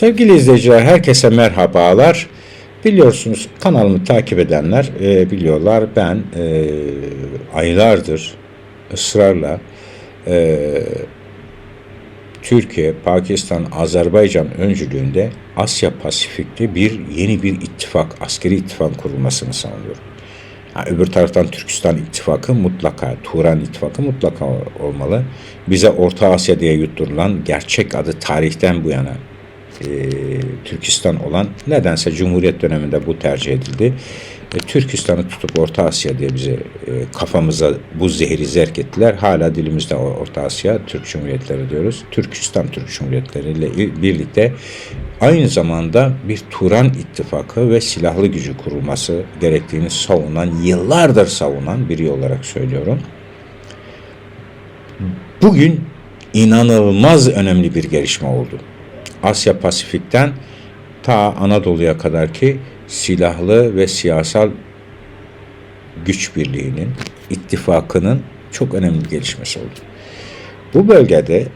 Sevgili izleyiciler, herkese merhabalar. Biliyorsunuz kanalımı takip edenler e, biliyorlar. Ben e, aylardır ısrarla e, Türkiye, Pakistan, Azerbaycan öncülüğünde Asya Pasifik'te bir yeni bir ittifak, askeri ittifak kurulmasını savunuyorum. Ha, öbür taraftan Türkistan ittifakı mutlaka, Turan ittifakı mutlaka olmalı. Bize Orta Asya diye yutturulan gerçek adı tarihten bu yana e, Türkistan olan nedense Cumhuriyet döneminde bu tercih edildi. E, Türkistan'ı tutup Orta Asya diye bize e, kafamıza bu zehri zerk ettiler. Hala dilimizde Orta Asya, Türk Cumhuriyetleri diyoruz. Türkistan Türk Cumhuriyetleri ile il- birlikte aynı zamanda bir Turan ittifakı ve silahlı gücü kurulması gerektiğini savunan, yıllardır savunan biri olarak söylüyorum. Bugün inanılmaz önemli bir gelişme oldu. Asya Pasifik'ten ta Anadolu'ya kadar ki silahlı ve siyasal güç birliğinin, ittifakının çok önemli gelişmesi oldu. Bu bölgede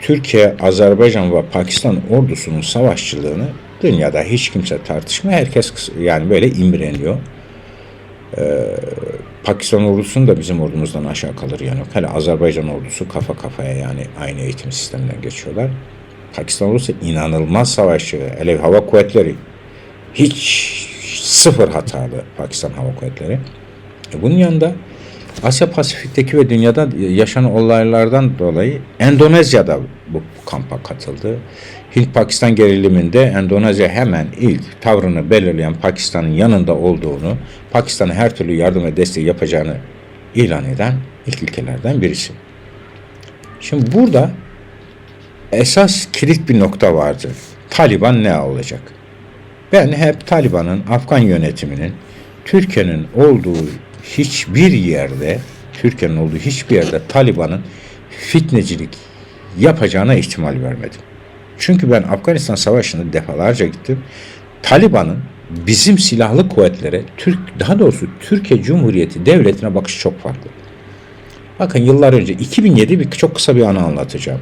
Türkiye, Azerbaycan ve Pakistan ordusunun savaşçılığını dünyada hiç kimse tartışmıyor. Herkes yani böyle imreniyor. Pakistan ordusunun da bizim ordumuzdan aşağı kalır yani. Hele Azerbaycan ordusu kafa kafaya yani aynı eğitim sisteminden geçiyorlar. Pakistan ordusu inanılmaz savaşçı. Hele hava kuvvetleri hiç sıfır hatalı Pakistan hava kuvvetleri. E bunun yanında Asya Pasifik'teki ve dünyada yaşanan olaylardan dolayı Endonezya'da bu kampa katıldı. Hint-Pakistan geriliminde Endonezya hemen ilk tavrını belirleyen Pakistan'ın yanında olduğunu, Pakistan'a her türlü yardım ve destek yapacağını ilan eden ilk ülkelerden birisi. Şimdi burada esas kilit bir nokta vardı. Taliban ne olacak? Ben hep Taliban'ın Afgan yönetiminin Türkiye'nin olduğu hiçbir yerde Türkiye'nin olduğu hiçbir yerde Taliban'ın fitnecilik yapacağına ihtimal vermedim. Çünkü ben Afganistan Savaşı'nda defalarca gittim. Taliban'ın bizim silahlı kuvvetlere, Türk daha doğrusu Türkiye Cumhuriyeti devletine bakışı çok farklı. Bakın yıllar önce 2007 bir çok kısa bir anı anlatacağım.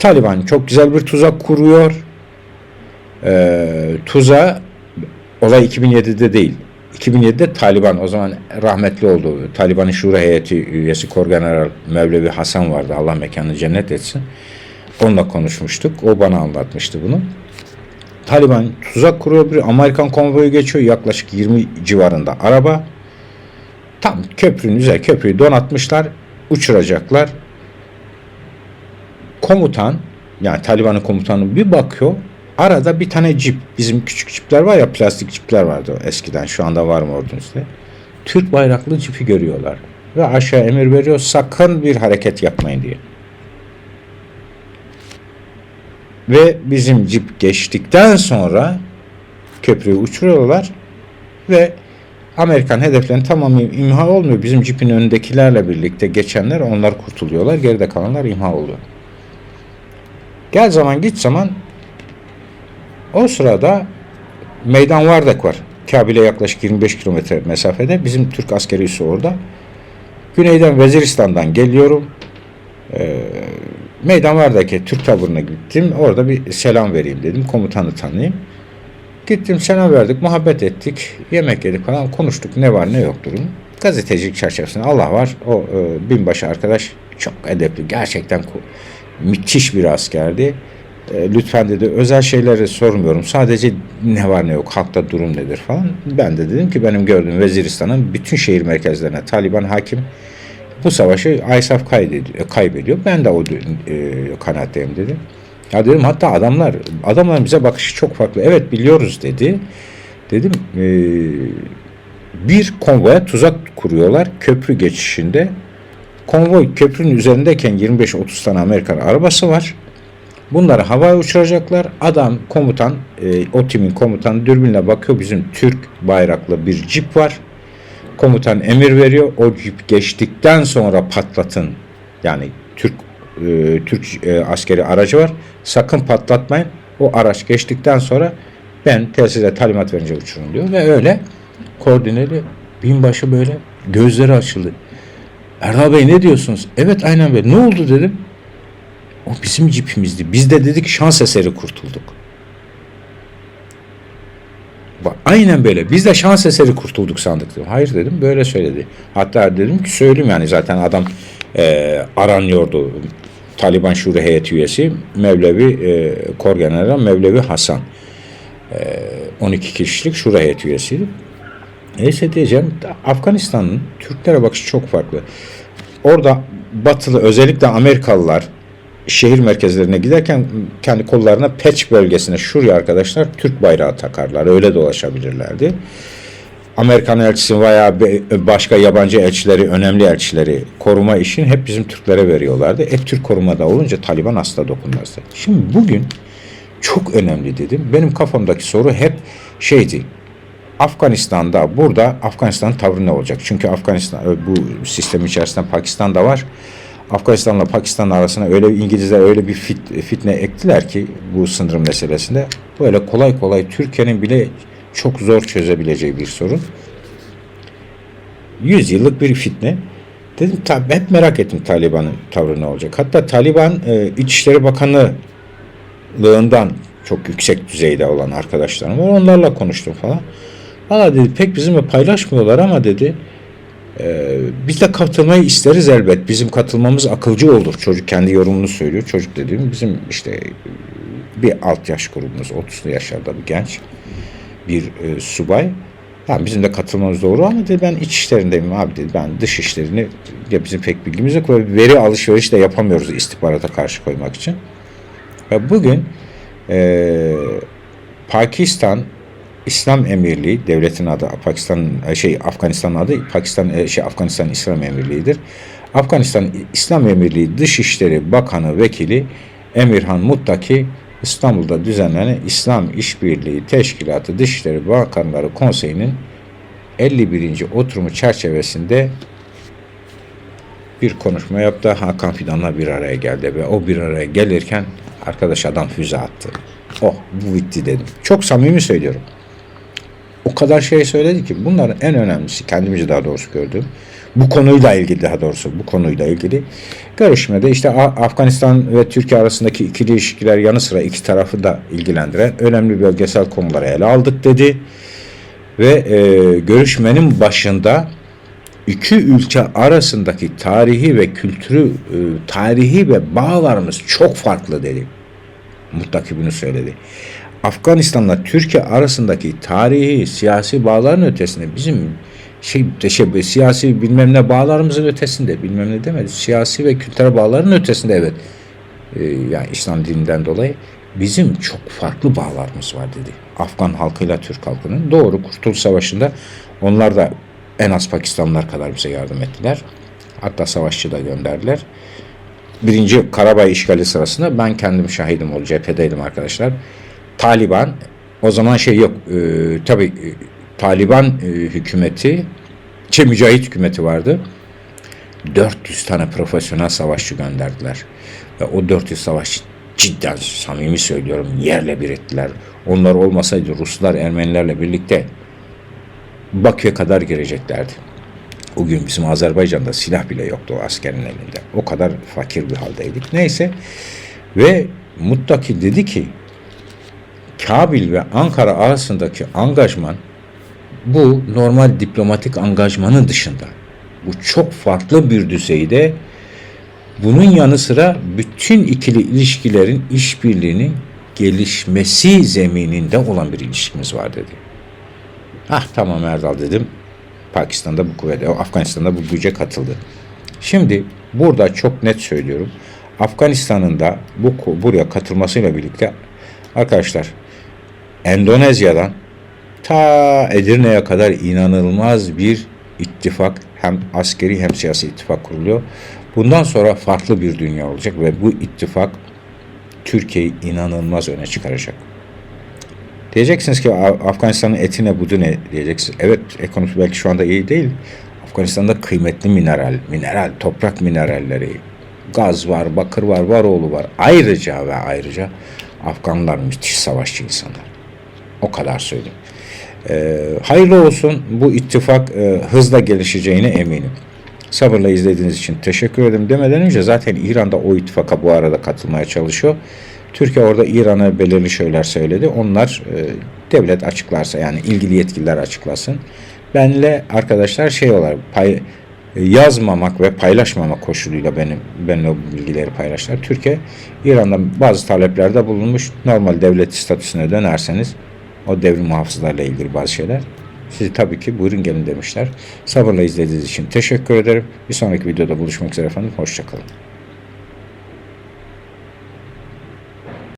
Taliban çok güzel bir tuzak kuruyor. Ee, tuzağa olay 2007'de değil. 2007'de Taliban o zaman rahmetli oldu. Taliban'ın Şura heyeti üyesi Korgeneral Mevlevi Hasan vardı. Allah mekanını cennet etsin. Onunla konuşmuştuk. O bana anlatmıştı bunu. Taliban tuzak kuruyor. Bir Amerikan konvoyu geçiyor. Yaklaşık 20 civarında araba. Tam köprünün üzeri köprüyü donatmışlar. Uçuracaklar. Komutan yani Taliban'ın komutanı bir bakıyor. Arada bir tane cip. Bizim küçük cipler var ya plastik cipler vardı eskiden. Şu anda var mı ordunuzda? Türk bayraklı cipi görüyorlar. Ve aşağı emir veriyor sakın bir hareket yapmayın diye. Ve bizim cip geçtikten sonra köprüyü uçuruyorlar ve Amerikan hedeflerinin tamamı imha olmuyor. Bizim cipin önündekilerle birlikte geçenler onlar kurtuluyorlar. Geride kalanlar imha oluyor. Gel zaman git zaman o sırada Meydan Vardek var. Kabil'e yaklaşık 25 kilometre mesafede. Bizim Türk askeri üssü orada. Güneyden Veziristan'dan geliyorum. Ee, Meydan Vardek'e Türk taburuna gittim. Orada bir selam vereyim dedim. Komutanı tanıyayım. Gittim selam verdik, muhabbet ettik. Yemek yedik falan konuştuk. Ne var ne yok durum. Gazetecilik çerçevesinde Allah var. O e, binbaşı arkadaş çok edepli. Gerçekten müthiş bir askerdi. E, lütfen dedi özel şeyleri sormuyorum. Sadece ne var ne yok, halkta durum nedir falan. Ben de dedim ki benim gördüğüm Veziristan'ın bütün şehir merkezlerine Taliban hakim. Bu savaşı ISAF kaybediyor. Ben de o e, kanaatteyim dedim. Ya dedim hatta adamlar, adamların bize bakışı çok farklı. Evet biliyoruz dedi. Dedim e, bir konvoya tuzak kuruyorlar köprü geçişinde. Konvoy köprünün üzerindeyken 25-30 tane Amerikan arabası var. Bunları havaya uçuracaklar. Adam komutan, e, o timin komutanı dürbünle bakıyor. Bizim Türk bayraklı bir cip var. Komutan emir veriyor. O cip geçtikten sonra patlatın. Yani Türk e, Türk e, askeri aracı var. Sakın patlatmayın. O araç geçtikten sonra ben telsize talimat verince uçurun diyor. Ve öyle koordineli binbaşı böyle gözleri açıldı. Erdal Bey ne diyorsunuz? Evet aynen böyle. Ne oldu dedim. O bizim cipimizdi. Biz de dedik şans eseri kurtulduk. Aynen böyle. Biz de şans eseri kurtulduk sandık dedim. Hayır dedim böyle söyledi. Hatta dedim ki söyleyeyim yani zaten adam e, aranıyordu. Taliban Şura heyeti üyesi Mevlevi e, Kor General Mevlevi Hasan. E, 12 kişilik Şura heyeti üyesiydi. Neyse diyeceğim Afganistan'ın Türklere bakışı çok farklı. Orada batılı özellikle Amerikalılar şehir merkezlerine giderken kendi kollarına Peç bölgesine şuraya arkadaşlar Türk bayrağı takarlar. Öyle dolaşabilirlerdi. Amerikan elçisi veya başka yabancı elçileri, önemli elçileri koruma işini hep bizim Türklere veriyorlardı. E Türk korumada olunca Taliban asla dokunmazdı. Şimdi bugün çok önemli dedim. Benim kafamdaki soru hep şeydi. Afganistan'da burada Afganistan tavrı ne olacak? Çünkü Afganistan bu sistem içerisinde Pakistan da var. Afganistan'la Pakistan arasına öyle İngilizler öyle bir fit, fitne ektiler ki bu sınır meselesinde böyle kolay kolay Türkiye'nin bile çok zor çözebileceği bir sorun. 100 yıllık bir fitne. Dedim tabi hep merak ettim Taliban'ın tavrı ne olacak. Hatta Taliban e, İçişleri Bakanlığından çok yüksek düzeyde olan arkadaşlarım var. Onlarla konuştum falan. Valla dedi pek bizimle paylaşmıyorlar ama dedi ee, biz de katılmayı isteriz elbet. Bizim katılmamız akılcı olur. Çocuk kendi yorumunu söylüyor. Çocuk dediğim bizim işte bir alt yaş grubumuz 30'lu yaşlarda bir genç bir e, subay. Yani bizim de katılmamız doğru ama dedi ben iç işlerindeyim abi dedi. Ben dış işlerini ya bizim pek bilgimiz yok ve veri alışveriş de yapamıyoruz istihbarata karşı koymak için. Ve bugün e, Pakistan İslam Emirliği devletin adı Pakistan şey Afganistan adı Pakistan şey Afganistan İslam Emirliği'dir. Afganistan İslam Emirliği Dışişleri Bakanı Vekili Emirhan Muttaki İstanbul'da düzenlenen İslam İşbirliği Teşkilatı Dışişleri Bakanları Konseyi'nin 51. oturumu çerçevesinde bir konuşma yaptı. Hakan Fidan'la bir araya geldi ve o bir araya gelirken arkadaş adam füze attı. Oh bu bitti dedim. Çok samimi söylüyorum o kadar şey söyledi ki bunların en önemlisi kendimce daha doğrusu gördüm. Bu konuyla ilgili daha doğrusu bu konuyla ilgili görüşmede işte Afganistan ve Türkiye arasındaki ikili ilişkiler yanı sıra iki tarafı da ilgilendiren önemli bölgesel konuları ele aldık dedi. Ve e, görüşmenin başında iki ülke arasındaki tarihi ve kültürü e, tarihi ve bağlarımız çok farklı dedi. Mutlaki bunu söyledi. Afganistan'la Türkiye arasındaki tarihi, siyasi bağların ötesinde bizim şey, şey siyasi bilmem ne bağlarımızın ötesinde bilmem ne demedi. Siyasi ve kültürel bağların ötesinde evet. Ee, yani İslam dininden dolayı bizim çok farklı bağlarımız var dedi. Afgan halkıyla Türk halkının. Doğru Kurtuluş Savaşı'nda onlar da en az Pakistanlılar kadar bize yardım ettiler. Hatta savaşçı da gönderdiler. Birinci Karabağ işgali sırasında ben kendim şahidim ol cephedeydim arkadaşlar. Taliban o zaman şey yok e, tabi e, Taliban e, hükümeti şey mücahit hükümeti vardı. 400 tane profesyonel savaşçı gönderdiler. Ve o 400 savaşçı cidden samimi söylüyorum yerle bir ettiler. Onlar olmasaydı Ruslar Ermenilerle birlikte Bakü'ye kadar gireceklerdi. O gün bizim Azerbaycan'da silah bile yoktu o askerin elinde. O kadar fakir bir haldeydik. Neyse ve Muttaki dedi ki Kabil ve Ankara arasındaki angajman bu normal diplomatik angajmanın dışında. Bu çok farklı bir düzeyde. Bunun yanı sıra bütün ikili ilişkilerin işbirliğinin gelişmesi zemininde olan bir ilişkimiz var dedi. Ah tamam Erdal dedim. Pakistan'da bu kuvvete, Afganistan'da bu güce katıldı. Şimdi burada çok net söylüyorum. Afganistan'ın da bu buraya katılmasıyla birlikte arkadaşlar Endonezya'dan ta Edirne'ye kadar inanılmaz bir ittifak hem askeri hem siyasi ittifak kuruluyor. Bundan sonra farklı bir dünya olacak ve bu ittifak Türkiye'yi inanılmaz öne çıkaracak. Diyeceksiniz ki Afganistan'ın eti ne budu ne diyeceksiniz. Evet ekonomisi belki şu anda iyi değil. Afganistan'da kıymetli mineral, mineral, toprak mineralleri, gaz var, bakır var, varoğlu var. Ayrıca ve ayrıca Afganlar müthiş savaşçı insanlar. O kadar söyleyeyim. E, hayırlı olsun. Bu ittifak e, hızla gelişeceğine eminim. Sabırla izlediğiniz için teşekkür ederim demeden önce zaten İran'da o ittifaka bu arada katılmaya çalışıyor. Türkiye orada İran'a belirli şeyler söyledi. Onlar e, devlet açıklarsa yani ilgili yetkililer açıklasın. Benle arkadaşlar şey olarak pay, yazmamak ve paylaşmamak koşuluyla benim benimle bu bilgileri paylaştılar. Türkiye İran'dan bazı taleplerde bulunmuş. Normal devlet statüsüne dönerseniz o devrim muhafızlarla ilgili bazı şeyler. Sizi tabii ki buyurun gelin demişler. Sabırla izlediğiniz için teşekkür ederim. Bir sonraki videoda buluşmak üzere efendim. Hoşçakalın.